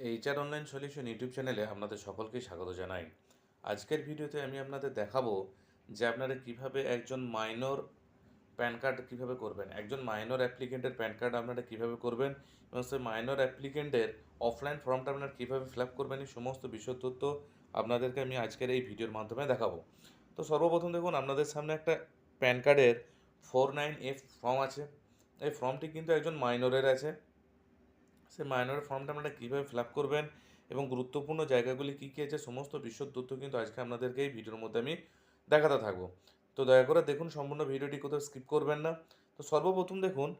HR online solution YouTube চ্যানেলে আপনাদের সকলকে স্বাগত জানাই। আজকের ভিডিওতে আমি আপনাদের দেখাবো যে আপনারা কীভাবে একজন মাইনর প্যান কার্ড কীভাবে করবেন, একজন মাইনর অ্যাপ্লিকেন্টের প্যান কার্ড আপনারা কীভাবে করবেন এবং সেই মাইনর অ্যাপ্লিকেন্টের অফলাইন ফর্মটা আপনারা কীভাবে ফিল আপ করবেন, এই সমস্ত বিষয় তথ্য আপনাদেরকে আমি আজকের এই ভিডিওর মাধ্যমে দেখাবো। তো সর্বপ্রথম দেখুন, আপনাদের সামনে একটা প্যান কার্ডের ফোর নাইন এফ ফর্ম আছে। এই ফর্মটি কিন্তু একজন মাইনরের আছে। সেই মাইনরের ফর্মটা আপনারা কীভাবে ফিল আপ করবেন এবং গুরুত্বপূর্ণ জায়গাগুলি কী কী আছে, সমস্ত বিশদ তথ্য কিন্তু আজকে আপনাদেরকে এই ভিডিওর মধ্যে আমি দেখাতে থাকব। তো দয়া করে দেখুন সম্পূর্ণ ভিডিওটি কোথাও স্কিপ করবেন না। তো সর্বপ্রথম দেখুন,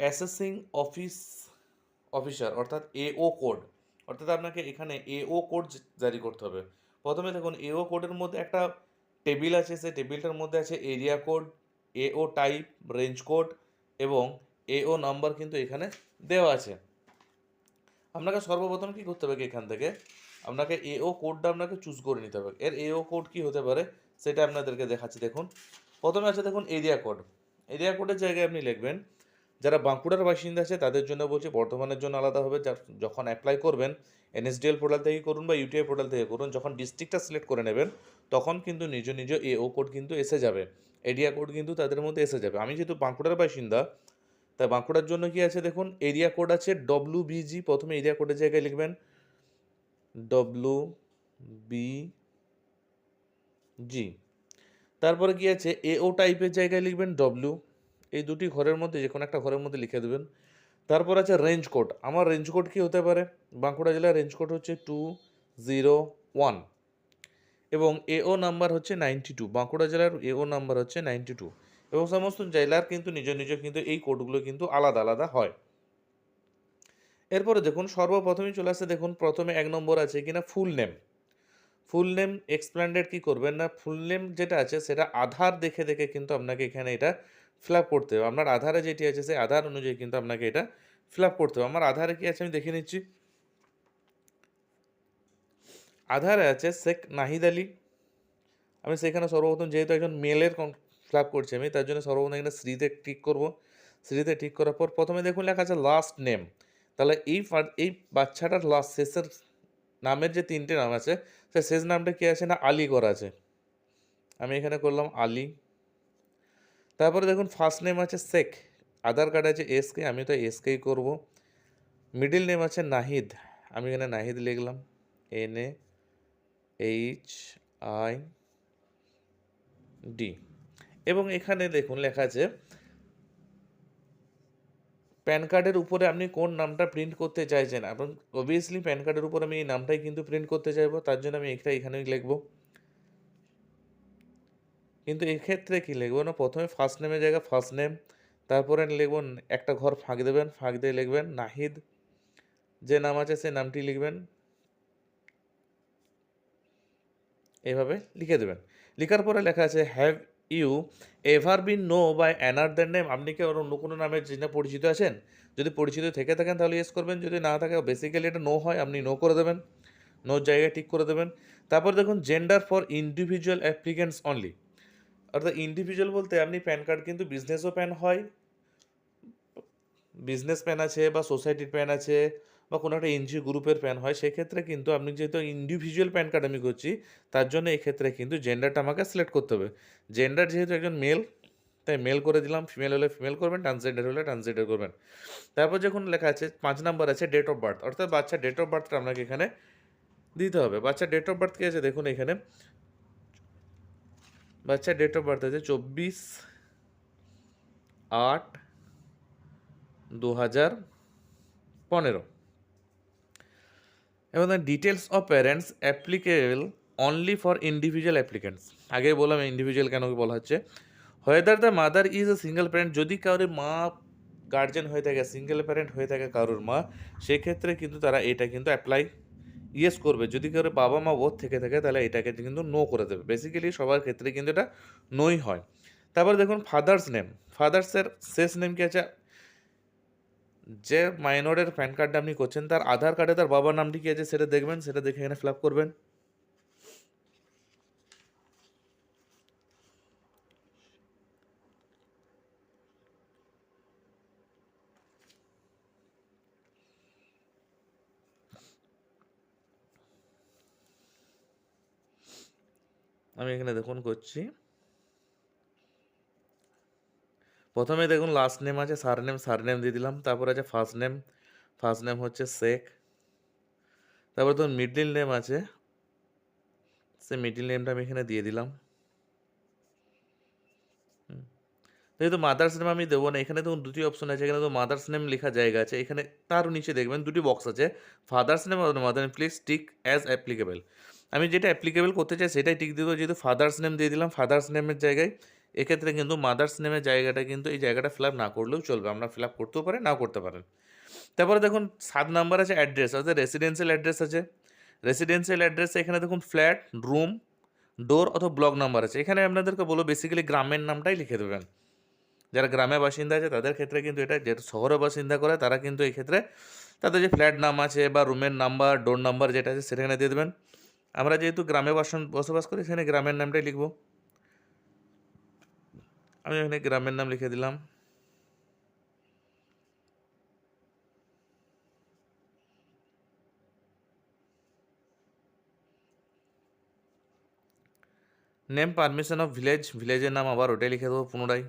অ্যাসেসিং অফিস অফিসার অর্থাৎ এও কোড, অর্থাৎ আপনাকে এখানে এও কোড জারি করতে হবে। প্রথমে দেখুন এও কোডের মধ্যে একটা টেবিল আছে, সেই টেবিলটার মধ্যে আছে area code AO type, range code এবং এও নাম্বার কিন্তু এখানে দেওয়া আছে। আপনাকে সর্বপ্রথম কী করতে হবে এখান থেকে? আপনাকে এও কোডটা আপনাকে চুজ করে নিতে হবে। এর এও কোড কী হতে পারে সেটা আপনাদেরকে দেখাচ্ছি। দেখুন, প্রথমে আছে দেখুন এরিয়া কোড এরিয়া কোডের জায়গায় আপনি লিখবেন, যারা বাঁকুড়ার বাসিন্দা আছে তাদের জন্য বলছি বর্ধমানের জন্য আলাদা হবে। যখন অ্যাপ্লাই করবেন এনএসডিএল পোর্টাল থেকে করুন বা ইউটিআই পোর্টাল থেকে করুন, যখন ডিস্ট্রিক্টটা সিলেক্ট করে নেবেন, তখন কিন্তু নিজ নিজ এও কোড কিন্তু এসে যাবে। এরিয়া কোড কিন্তু তাদের মধ্যে এসে যাবে। আমি যেহেতু বাঁকুড়ার বাসিন্দা তাই বাঁকুড়ার জন্য কি আছে দেখুন? এরিয়া কোড আছে ডব্লু বিজি প্রথমে এরিয়া কোডের জায়গায় লিখবেন। ডব্লু বি জি তারপরে কি আছে? এও টাইপের জায়গায় লিখবেন ডব্লু এই দুটি ঘরের মধ্যে যে কোনো একটা ঘরের মধ্যে লিখে দেবেন। তারপর আছে রেঞ্জ কোড আমার রেঞ্জ কোড কি হতে পারে? বাঁকুড়া জেলার রেঞ্জ কোড হচ্ছে টু জিরো ওয়ান এবং এও নাম্বার হচ্ছে নাইনটি টু বাঁকুড়া জেলার এও নাম্বার হচ্ছে নাইনটি টু এবং সমস্ত জেলার কিন্তু নিজ নিজ কিন্তু এই কোডগুলো কিন্তু আলাদা আলাদা হয়। এরপরে দেখুন, সর্বপ্রথমেই চলে আসছে দেখুন, প্রথমে এক নম্বর আছে কিনা ফুল নেম ফুল নেম এক্সপ্ল্যান্ডেড কী করবেন না? ফুল নেম যেটা আছে সেটা আধার দেখে দেখে কিন্তু আপনাকে এখানে এটা ফিল আপ করতে হবে। আপনার আধারে যেটি আছে সেই আধার অনুযায়ী কিন্তু আপনাকে এটা ফিল করতে হবে। আমার আধারে কি আছে আমি দেখে নিচ্ছি। আধারে আছে শেখ নাহিদ আলী। আমি সেখানে সর্বপ্রথম যেহেতু একজন মেলের আপ করছি আমি, তার জন্য সর্বপ্রথম এখানে শ্রীতে টিক করব। শ্রীতে টিক করার পর প্রথমে দেখুন লেখা আছে লাস্ট নেম তাহলে এই এই বাচ্চাটার লাস্ট শেষের নামের যে তিনটে নাম আছে, সে শেষ নামটা কী আছে না আলী করা আছে? আমি এখানে করলাম আলী। তারপরে দেখুন ফার্স্ট নেম আছে শেখ। আধার কার্ড আছে এসকে আমি তো এসকেই করব। মিডিল নেম আছে নাহিদ। আমি এখানে নাহিদ লিখলাম। N A H I D এবং এখানে দেখুন লেখা আছে, প্যান কার্ডের উপরে আপনি কোন নামটা প্রিন্ট করতে চাইছেন? এবং অবভিয়াসলি প্যান কার্ডের উপর আমি এই নামটাই কিন্তু প্রিন্ট করতে চাইব, তার জন্য আমি এটা এখানেই লিখব। কিন্তু এক্ষেত্রে কী লিখব না? প্রথমে ফার্স্ট নেমের জায়গায় ফার্স্ট নেম তারপরে লিখব একটা ঘর ফাঁক দেবেন, ফাঁক দিয়ে লিখবেন, নাহিদ, যে নাম আছে সেই নামটি লিখবেন। এইভাবে লিখে দেবেন। লেখার পরে লেখা আছে have you ever been known by another name. আপনি কি অন্য কোনো নামের জন্য পরিচিত আছেন? যদি পরিচিত থেকে থাকেন তাহলে ইয়েস করবেন, যদি না থাকে বেসিক্যালি এটা নো হয়, আপনি নো করে দেবেন। নোর জায়গায় ঠিক করে দেবেন। তারপর দেখুন gender for individual applicants only অর্থাৎ ইন্ডিভিজুয়াল বলতে আপনি প্যান কার্ড কিন্তু বিজনেসও প্যান হয়। বিজনেস প্যান আছে বা সোসাইটির প্যান আছে। বা কোনো একটা এনজিও গ্রুপের প্যান হয়, সেক্ষেত্রে কিন্তু আপনি যেহেতু ইন্ডিভিজুয়াল প্যান কার্ড আমি করছি, তার জন্য এক্ষেত্রে কিন্তু জেন্ডারটা আমাকে সিলেক্ট করতে হবে। জেন্ডার যেহেতু একজন মেল তাই মেল করে দিলাম ফিমেল হলে ফিমেল করবেন ট্রান্সজেন্ডার হলে ট্রান্সজেন্ডার করবেন। তারপর যখন লেখা আছে, পাঁচ নাম্বার আছে ডেট অফ বার্থ অর্থাৎ বাচ্চার ডেট অফ বার্থটা আপনাকে এখানে দিতে হবে। বাচ্চার ডেট অফ বার্থ কী আছে? দেখুন এখানে। বাচ্চার ডেট অফ বার্থ আছে চব্বিশ আট দু হাজার পনেরো। এবং details of parents applicable only for individual applicants আগে বললাম ইন্ডিভিজুয়াল কেন বলা হচ্ছে? Whether the mother is a single parent যদি কারোর মা গার্জেন হয়ে থাকে সিঙ্গেল প্যারেন্ট হয়ে থাকে কারোর মা, সেক্ষেত্রে কিন্তু তারা এটা কিন্তু অ্যাপ্লাই ইয়েস করবে। যদি কারও বাবা মা বোধ থেকে থাকে, তাহলে এটাকে কিন্তু নো করে দেবে। বেসিক্যালি সবার ক্ষেত্রে কিন্তু এটা নোই হয়। তারপর দেখুন ফাদার্স নেম ফাদার্সের শেষ নেম কি আছে? যে মাইনরের প্যান কার্ডটা আপনি করছেন, তার আধার কার্ডে তার বাবার নামটি কী আছে সেটা দেখবেন, সেটা দেখে এখানে ফিল করবেন। আমি এখানে দেখুন করছি। প্রথমে দেখুন লাস্ট নেম আছে সার নেম সার নেম দিয়ে দিলাম, তারপর আছে ফার্স্ট নেম ফার্স্ট নেম হচ্ছে শেখ, তারপর ধরুন মিডল নেম আছে সে মিডল নেমটা আমি এখানে দিয়ে দিলাম। যেহেতু মাদার্স নেম আমি দেবো না, এখানে দেখুন দুটি অপশন আছে, এখানে তো মাদার্স নেম লেখা জায়গা আছে, এখানে তার নিচে দেখবেন দুটি বক্স আছে father's name R mother name please tick as applicable আমি যেটা অ্যাপ্লিকেবল করতে চাই, সেটাই টিক দিয়ে দেবো, যেহেতু ফাদার্স নেম দিয়ে দিলাম ফাদার্স নেমের জায়গায় এক্ষেত্রে কিন্তু মাদার্স নেমের জায়গাটা কিন্তু এই জায়গাটা ফিল না করলেও চলবে। আমরা ফিল করতেও পারেন নাও করতে পারেন। তারপরে দেখুন, সাত নাম্বার আছে অ্যাড্রেস অর্থাৎ রেসিডেন্সিয়াল অ্যাড্রেস আছে। রেসিডেন্সিয়াল অ্যাড্রেস এখানে দেখুন ফ্ল্যাট রুম ডোর অথবা ব্লক নাম্বার আছে। এখানে আপনাদেরকে বলব বেসিক্যালি গ্রামের নামটাই লিখে দেবেন। যারা গ্রামে বাসিন্দা আছে, তাদের ক্ষেত্রে কিন্তু এটা, যেহেতু শহরে বাসিন্দা করে, তারা কিন্তু এই ক্ষেত্রে তাদের যে ফ্ল্যাট নাম আছে বা রুমের নাম্বার ডোর নাম্বার যেটা আছে, সেখানে দিয়ে দেবেন। আমরা যেহেতু গ্রামে বাসন, বসবাস করি, সেখানে গ্রামের নামটাই লিখব। আমি এখানে গ্রামের নাম লিখে দিলাম। নেম পারমিশন অফ ভিলেজ ভিলেজের নাম আবার ওটাই লিখে দেবো পুনরায়।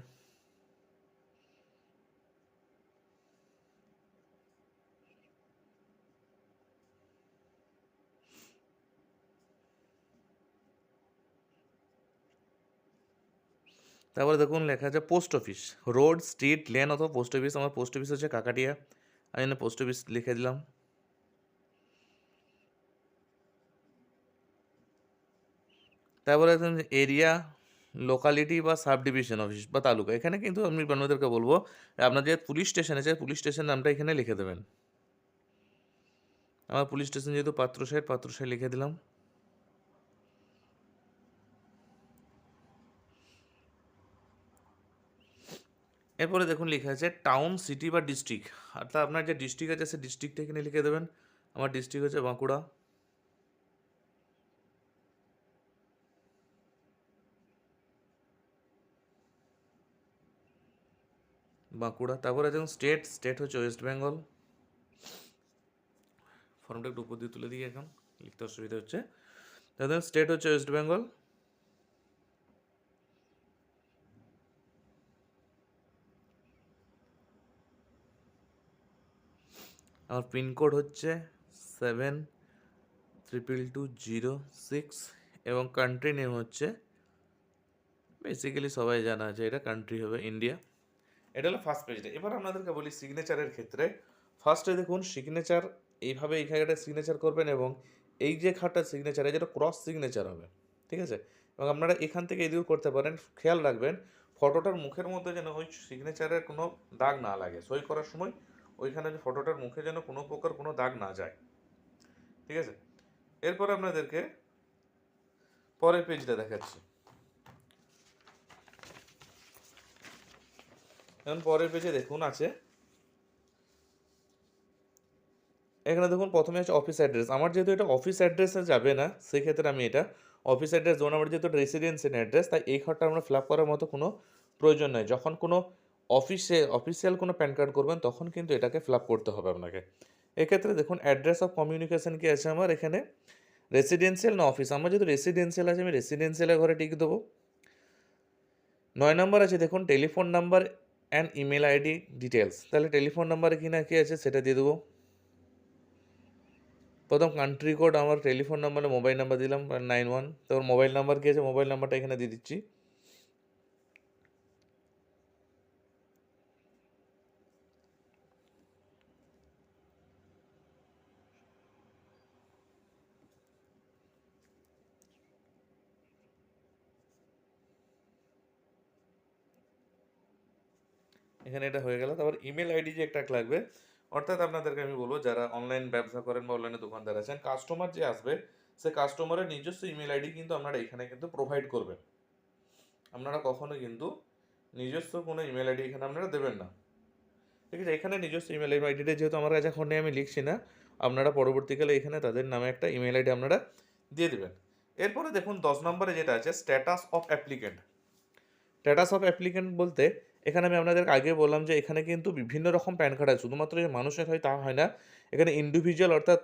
তারপরে দেখুন লেখা আছে post office road street lane অথবা পোস্ট অফিস আমার পোস্ট অফিস হচ্ছে কাকাটিয়া। আমি এখানে পোস্ট অফিস লিখে দিলাম। তারপরে এরিয়া লোকালিটি বা সাব ডিভিশন অফিস বা তালুকা। এখানে কিন্তু আমি আপনাদেরকে বলব, আপনার যে পুলিশ স্টেশন আছে পুলিশ স্টেশন নামটা এখানে লিখে দেবেন। আমার পুলিশ স্টেশন যেহেতু পাত্রসাহের পাত্রসাহের লিখে দিলাম। এরপরে দেখুন লেখা আছে টাউন সিটি বা ডিস্ট্রিক্ট অর্থাৎ আপনার যে ডিস্ট্রিক্ট আছে, সেই ডিস্ট্রিক্টটা এখানে লিখে দেবেন। আমার ডিস্ট্রিক্ট হচ্ছে বাঁকুড়া। বাঁকুড়া। তারপরে দেখুন স্টেট স্টেট হচ্ছে ওয়েস্ট বেঙ্গল ফর্মটা একটু উপর দিয়ে তুলে দিই এখন, লিখতে অসুবিধা হচ্ছে। দেখুন স্টেট হচ্ছে ওয়েস্ট বেঙ্গল আমার পিনকোড হচ্ছে seven triple two zero six এবং কান্ট্রি নেম হচ্ছে বেসিক্যালি সবাই জানা আছে এটা কান্ট্রি হবে ইন্ডিয়া এটা হলো ফার্স্ট পেজটা এবার আপনাদেরকে বলি সিগনেচারের ক্ষেত্রে। ফার্স্টে দেখুন সিগনেচার এইভাবে এই খাতাটা সিগনেচার করবেন এবং এই যে খাটটা সিগনেচার যেটা ক্রস সিগনেচার হবে। ঠিক আছে? এবং আপনারা এখান থেকে এদিকেও করতে পারেন। খেয়াল রাখবেন ফটোটার মুখের মধ্যে যেন ওই সিগনেচারের কোনো দাগ না লাগে। সই করার সময় ওইখানে ফটোটার মুখে যেন কোনো প্রকার কোনো দাগ না যায়। ঠিক আছে? এরপর আপনাদেরকে পরের পেজটা দেখাচ্ছি। এখন পরের পেজে দেখুন আছে। এখানে দেখুন প্রথমে আছে অফিস অ্যাড্রেস আমার যেহেতু এটা অফিস অ্যাড্রেসে যাবে না, সেক্ষেত্রে আমি এটা অফিস অ্যাড্রেস যেমন আমার যেহেতু রেসিডেন্সিয়াল অ্যাড্রেস তাই এই ঘরটা আমরা ফিল করার মতো কোনো প্রয়োজন নয় যখন কোনো অফিসে, অফিসিয়াল কোনো প্যান কার্ড করবেন, তখন কিন্তু এটাকে ফিল করতে হবে আপনাকে। এক্ষেত্রে দেখুন, অ্যাড্রেস অফ কমিউনিকেশন কি আছে আমার? এখানে রেসিডেন্সিয়াল না অফিস আমার যেহেতু রেসিডেন্সিয়াল আছে, আমি রেসিডেন্সিয়ালের ঘরে টিক দেবো। নয় নম্বর আছে, দেখুন telephone number and email ID details তাহলে টেলিফোন নাম্বারে কি না কী আছে, সেটা দিয়ে দেবো। প্রথম কান্ট্রি কোড আমার টেলিফোন নাম্বারে মোবাইল নাম্বার দিলাম নাইন ওয়ান তারপর মোবাইল নাম্বার কী আছে? মোবাইল নাম্বারটা এখানে দিয়ে দিচ্ছি। এখানে এটা হয়ে গেল। তারপর ইমেল আইডি যে একটা লাগবে, অর্থাৎ আপনাদেরকে আমি বলব, যারা অনলাইন ব্যবসা করেন বা অনলাইনে দোকানদার আছেন কাস্টমার যে আসবে, সে কাস্টমারের নিজস্ব ইমেল আইডি কিন্তু আপনারা এখানে কিন্তু প্রোভাইড করবেন। আপনারা কখনো কিন্তু নিজস্ব কোনো ইমেল আইডি এখানে আপনারা দেবেন না। ঠিক আছে, এখানে নিজস্ব ইমেল আইডিটা যেহেতু আমার কাছে এখন আমি লিখছি না। আপনারা পরবর্তীকালে এখানে তাদের নামে একটা ইমেল আইডি আপনারা দিয়ে দেবেন। এরপরে দেখুন, দশ নম্বরে যেটা আছে status of applicant status of applicant বলতে এখানে আমি আপনাদেরকে আগে বললাম যে এখানে কিন্তু বিভিন্ন রকম প্যান কার্ড আছে। শুধুমাত্র যে মানুষের হয় তা হয় না। এখানে ইন্ডিভিজুয়াল অর্থাৎ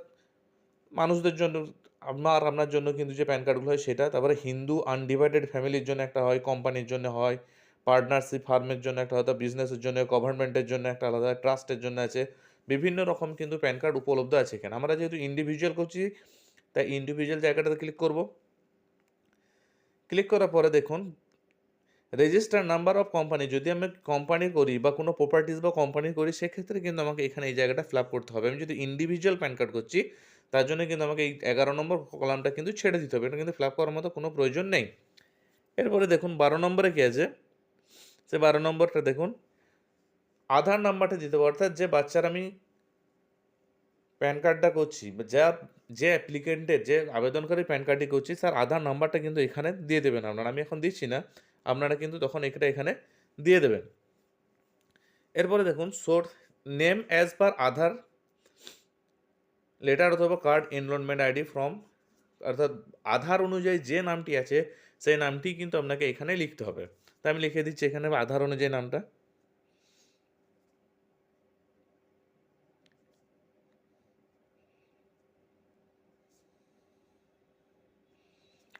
মানুষদের জন্য, আমার, আপনার জন্য কিন্তু যে প্যান কার্ডগুলো হয় সেটা। তারপরে হিন্দু আনডিভাইডেড ফ্যামিলির জন্য একটা হয় কোম্পানির জন্য হয় পার্টনারশিপ ফার্মের জন্য একটা আলাদা বিজনেসের জন্য গভর্নমেন্টের জন্য একটা আলাদা ট্রাস্টের জন্য আছে। বিভিন্ন রকম কিন্তু প্যান কার্ড উপলব্ধ আছে এখানে। আমরা যেহেতু ইন্ডিভিজুয়াল করছি, তাই ইন্ডিভিজুয়াল জায়গাটাতে ক্লিক করব। ক্লিক করার পরে দেখুন রেজিস্টার নাম্বার অফ কোম্পানি যদি আমি কোম্পানি করি বা কোনো প্রপার্টিস বা কোম্পানি করি, সেক্ষেত্রে কিন্তু আমাকে এখানে এই জায়গাটা ফিল করতে হবে। আমি যদি ইন্ডিভিজুয়াল প্যান কার্ড করছি, তার জন্য কিন্তু আমাকে এই এগারো নম্বর কলামটা কিন্তু ছেড়ে দিতে হবে। এটা কিন্তু ফিল করার মতো কোনো প্রয়োজন নেই। এরপরে দেখুন, বারো নম্বরে কী আছে? সে বারো নম্বরটা দেখুন, আধার নাম্বারটা দিতে হবে। অর্থাৎ যে বাচ্চার আমি প্যান কার্ডটা করছি যা, যে অ্যাপ্লিকেন্টের যে আবেদনকারী প্যান কার্ডটি করছি স্যার আধার নাম্বারটা কিন্তু এখানে দিয়ে দেবেন আপনারা। আমি এখন দিচ্ছি না। আপনারা কিন্তু তখন এটা এখানে দিয়ে দেবেন। এরপরে দেখুন source name as per Aadhaar letter অথবা কার্ড এনরোলমেন্ট আইডি ফ্রম অর্থাৎ আধার অনুযায়ী যে নামটি আছে, সেই নামটি কিন্তু আপনাকে এখানে লিখতে হবে। তাই আমি লিখে দিচ্ছি এখানে আধার অনুযায়ী নামটা।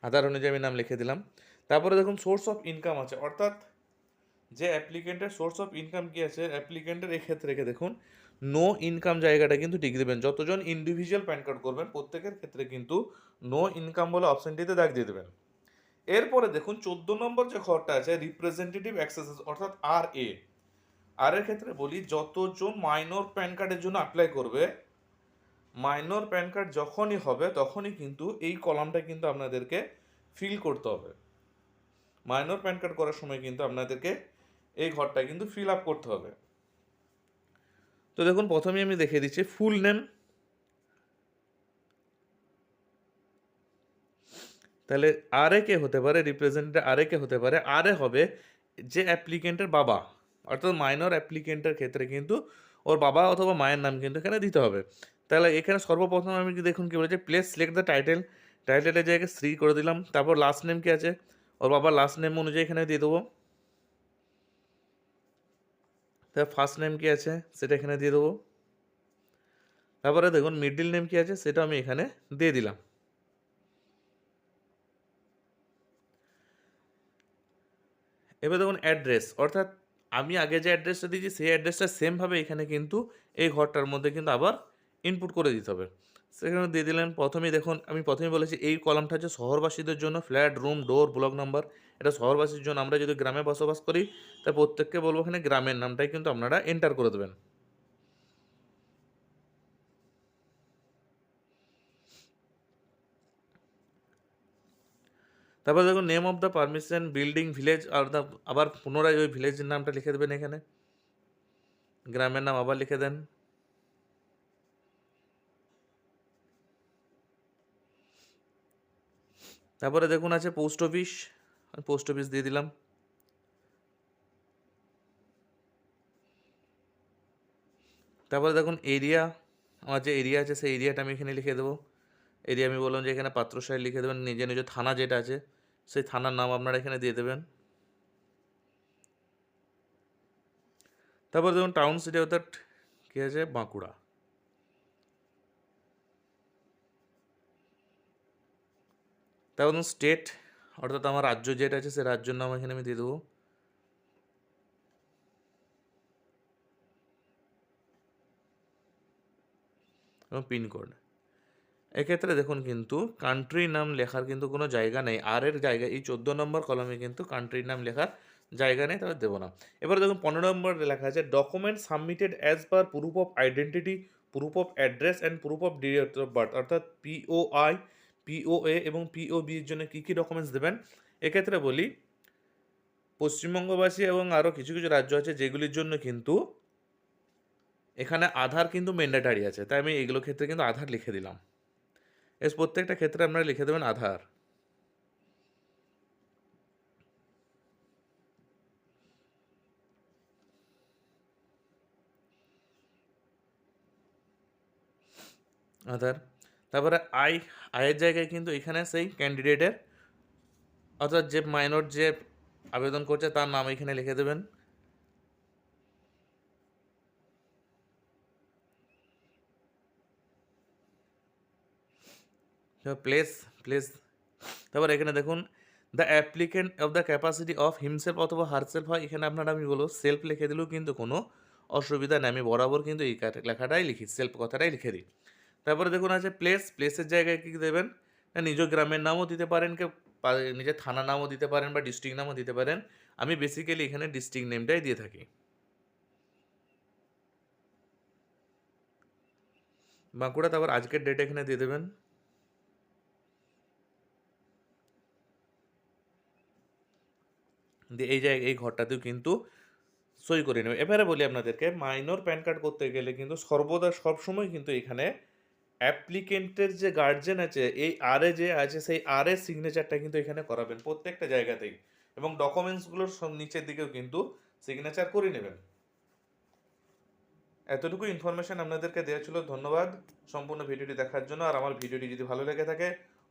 আধার অনুযায়ী আমি নাম লিখে দিলাম। তারপরে দেখুন সোর্স অফ ইনকাম আছে। অর্থাৎ যে অ্যাপ্লিকেন্টের সোর্স অফ ইনকাম কি আছে? অ্যাপ্লিকেন্টের এক্ষেত্রে দেখুন নো ইনকাম জায়গাটা কিন্তু টিক দেবেন। যতজন ইন্ডিভিজুয়াল প্যান কার্ড করবেন, প্রত্যেকের ক্ষেত্রে কিন্তু নো ইনকাম বলে অপশানটিতে দাগ দিয়ে দেবেন। এরপরে দেখুন, চোদ্দ নম্বর যে ঘরটা আছে রিপ্রেজেন্টেটিভ অ্যাক্সেসেস অর্থাৎ আর এ আর এর ক্ষেত্রে বলি, যতজন মাইনর প্যান কার্ডের জন্য অ্যাপ্লাই করবে মাইনর প্যান কার্ড যখনই হবে, তখনই কিন্তু এই কলামটা কিন্তু আপনাদেরকে ফিল করতে হবে। মাইনর প্যান কার্ড করার সময় কিন্তু আপনাদেরকে এই ঘরটা কিন্তু ফিল আপ করতে হবে। তো দেখুন, প্রথমে আমি দেখিয়ে দিচ্ছি ফুল নেম। তাহলে আরে কে হতে পারে রিপ্রেজেন্টেটিভ আরে কে হতে পারে, আরে হবে যে অ্যাপ্লিকেন্টের বাবা। অর্থাৎ মাইনর অ্যাপ্লিকেন্টের ক্ষেত্রে কিন্তু ওর বাবা অথবা মায়ের নাম কিন্তু এখানে দিতে হবে। তাহলে এখানে সর্বপ্রথম আমি দেখুন কি বলেছে প্লেস সিলেক্ট দ্য টাইটেল টাইটেলের জায়গায় শ্রী করে দিলাম, তারপর লাস্ট নেম কি আছে? ওর বাবার লাস্ট নেম অনুযায়ী এখানে দিয়ে দেবো। তার ফার্স্ট নেম কি আছে সেটা এখানে দিয়ে দেবো। তারপরে দেখুন মিডল নেম কি আছে সেটা আমি এখানে দিয়ে দিলাম। এবার দেখুন অ্যাড্রেস অর্থাৎ আমি আগে যে অ্যাড্রেসটা দিয়েছি, সেই অ্যাড্রেসটা সেমভাবে এখানে কিন্তু এই ঘরটার মধ্যে কিন্তু আবার ইনপুট করে দিতে হবে। সেখানে দিয়ে দিলেন, প্রথমেই দেখুন, আমি প্রথমেই বলেছি এই কলামটা হচ্ছে শহরবাসীদের জন্য, flat, room, door, block number, এটা শহরবাসীর জন্য। আমরা যদি গ্রামে বসবাস করি, তা প্রত্যেককে বলব এখানে গ্রামের নামটাই কিন্তু আপনারা এন্টার করে দেবেন। তারপর দেখুন name of the permission building village R the আবার পুনরায় ওই ভিলেজের নামটা লিখে দেবেন এখানে। গ্রামের নাম আবার লিখে দেন। তারপরে দেখুন আছে পোস্ট অফিস পোস্ট অফিস দিয়ে দিলাম। তারপরে দেখুন এরিয়া আমার যে এরিয়া আছে সেই এরিয়াটা আমি এখানে লিখে দেবো। এরিয়া আমি বললাম যে এখানে পাত্রসাহেব লিখে দেবেন নিজে নিজে থানা যেটা আছে, সেই থানার নাম আপনারা এখানে দিয়ে দেবেন। তারপর দেখুন টাউন সিটি অর্থাৎ কী আছে? বাঁকুড়া। তারপর দেখুন স্টেট অর্থাৎ আমার রাজ্য যেটা আছে, সে রাজ্যের নাম এখানে আমি দিয়ে দেবো। এবং পিনকোড এক্ষেত্রে দেখুন কিন্তু কান্ট্রি নাম লেখার কিন্তু কোনো জায়গা নেই। আর এর জায়গায় এই চোদ্দ নম্বর কলমে কিন্তু কান্ট্রির নাম লেখার জায়গা নেই তবে দেবো না। এবার দেখুন, পনেরো নম্বর লেখা আছে document submitted as per proof of identity proof of address and proof of date of birth অর্থাৎ পিওআই পিওএ এবং পিওবি এর জন্য কী কী ডকুমেন্টস দেবেন? এক্ষেত্রে বলি, পশ্চিমবঙ্গবাসী এবং আরও কিছু কিছু রাজ্য আছে যেগুলির জন্য কিন্তু এখানে আধার কিন্তু ম্যান্ডেটারি আছে। তাই আমি এগুলো ক্ষেত্রে কিন্তু আধার লিখে দিলাম। এস প্রত্যেকটা ক্ষেত্রে আপনারা লিখে দেবেন আধার। আধার। তারপরে আই আয়ের জায়গায় কিন্তু এখানে সেই ক্যান্ডিডেটের অর্থাৎ যে মাইনর যে আবেদন করছে তার নাম এখানে লিখে দেবেন। প্লেস প্লেস তারপর এখানে দেখুন the applicant of the capacity of himself অথবা হারসেলফ হয়। এখানে আপনারা আমি বলব সেলফ লিখে দিলেও কিন্তু কোনো অসুবিধা নেই। আমি বরাবর কিন্তু এই লেখাটাই লিখি সেলফ কথাটাই লিখে দিই। তারপরে দেখুন আছে প্লেস প্লেসের জায়গায় কী দেবেন? নিজ গ্রামের নামও দিতে পারেন কে নিজের থানা নামও দিতে পারেন বা ডিস্ট্রিক্ট নামও দিতে পারেন। আমি বেসিক্যালি এখানে ডিস্ট্রিক্ট নেমটাই দিয়ে থাকি। বাঁকুড়া, তারপর আজকের ডেট এখানে দিয়ে দেবেন। দিয়ে এই জায়গায়, এই ঘরটাতেও কিন্তু সই করে নেবে। এবারে বলি আপনাদেরকে মাইনর প্যান কার্ড করতে গেলে কিন্তু সর্বদা সবসময় কিন্তু এখানে অ্যাপ্লিকেন্টের যে গার্জেন আছে, এই আরে যে আছে, সেই আরে সিগনেচারটা কিন্তু এখানে করাবেন প্রত্যেকটা জায়গাতেই। এবং ডকুমেন্টসগুলোর নিচের দিকেও কিন্তু সিগনেচার করে নেবেন। এতটুকু ইনফরমেশন আপনাদেরকে দেওয়া ছিল, ধন্যবাদ। সম্পূর্ণ ভিডিওটি দেখার জন্য, আর আমার ভিডিওটি যদি ভালো লেগে থাকে,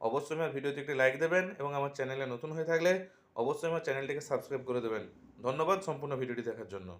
অবশ্যই আমার ভিডিওতে একটি লাইক দেবেন এবং আমার চ্যানেলে নতুন হয়ে থাকলে অবশ্যই আমার চ্যানেলটিকে সাবস্ক্রাইব করে দেবেন। ধন্যবাদ, সম্পূর্ণ ভিডিওটি দেখার জন্য।